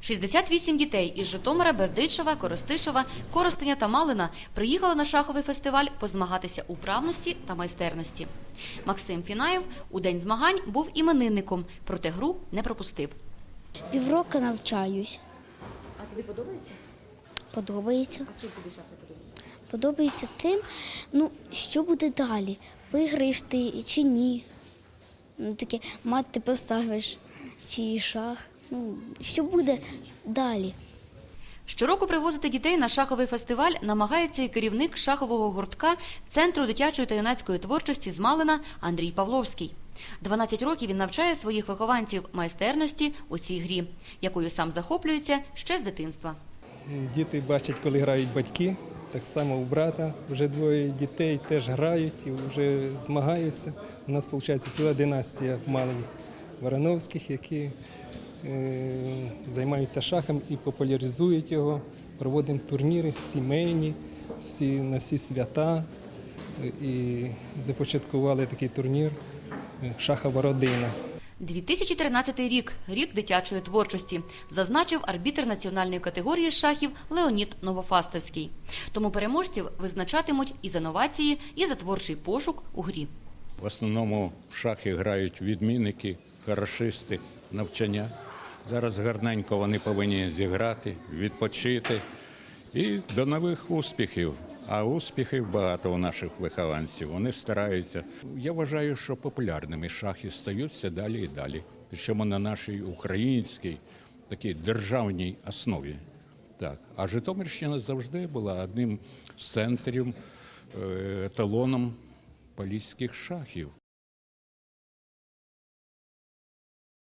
68 дітей із Житомира, Бердичева, Коростишева, Коростеня та Малина приїхали на шаховий фестиваль позмагатися у правності та майстерності. Максим Фінаєв у день змагань був іменинником, проте гру не пропустив. Півроку навчаюсь. А тобі подобається? Подобається. А чим тобі шахи подобаються? Подобається тим, ну, що буде далі? Виграєш ти чи ні? Ну, таке мат ти поставиш чи шах. Ну, що буде далі? Щороку привозити дітей на шаховий фестиваль намагається і керівник шахового гуртка Центру дитячої та юнацької творчості з Малина Андрій Павловський. 12 років він навчає своїх вихованців майстерності у цій грі, якою сам захоплюється ще з дитинства. Діти бачать, коли грають батьки. Так само у брата вже двоє дітей теж грають і вже змагаються. У нас виходить ціла династія малих Варановських, які займаються шахом і популяризують його. Проводимо турніри сімейні, всі, на всі свята. Е, І започаткували такий турнір е, Шахова родина. 2013 рік – рік дитячої творчості, зазначив арбітр національної категорії шахів Леонід Новофастовський. Тому переможців визначатимуть і за новації, і за творчий пошук у грі. В основному в шахи грають відмінники, хорошисти, навчання. Зараз гарненько вони повинні зіграти, відпочити і до нових успіхів. А успіхів багато у наших вихованців. Вони стараються. Я вважаю, що популярними шахи стаються далі і далі. Причому на нашій українській такій державній основі. Так. А Житомирщина завжди була одним з центрів, е, еталоном поліських шахів.